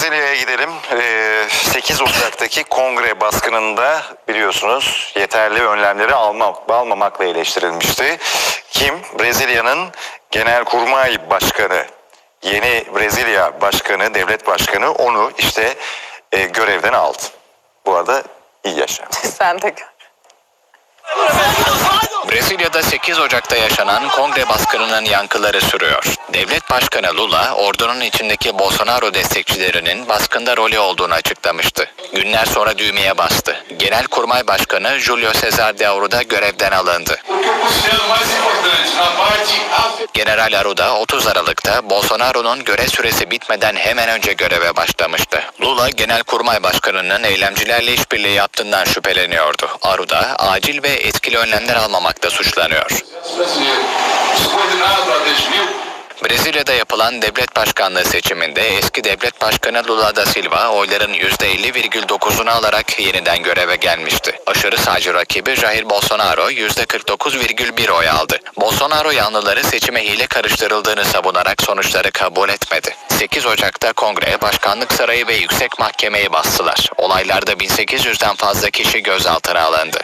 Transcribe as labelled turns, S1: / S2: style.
S1: Brezilya'ya gidelim. Ee, 8 Ocak'taki kongre baskınında biliyorsunuz yeterli önlemleri alma, almamakla eleştirilmişti. Kim? Brezilya'nın Genelkurmay Başkanı, yeni Brezilya Başkanı, devlet başkanı onu işte e, görevden aldı. Bu arada iyi yaşa.
S2: Sen de gör.
S3: Brezilya'da 8 Ocak'ta yaşanan kongre baskınının yankıları sürüyor. Devlet Başkanı Lula, ordunun içindeki Bolsonaro destekçilerinin baskında rolü olduğunu açıklamıştı. Günler sonra düğmeye bastı. Genelkurmay Başkanı Julio Cesar de Arruda görevden alındı. General Arruda 30 Aralık'ta Bolsonaro'nun görev süresi bitmeden hemen önce göreve başlamıştı. Genelkurmay Başkanı'nın eylemcilerle işbirliği yaptığından şüpheleniyordu. Arruda acil ve etkili önlemler almamakta suçlanıyor. Brezilya'da yapılan devlet başkanlığı seçiminde eski devlet başkanı Lula da Silva oyların %50,9'unu alarak yeniden göreve gelmişti. Aşırı sağcı rakibi Jair Bolsonaro %49,1 oy aldı. Bolsonaro yanlıları seçime hile karıştırıldığını savunarak sonuçları kabul etmedi. 8 Ocak'ta kongre, başkanlık sarayı ve yüksek mahkemeyi bastılar. Olaylarda 1800'den fazla kişi gözaltına alındı.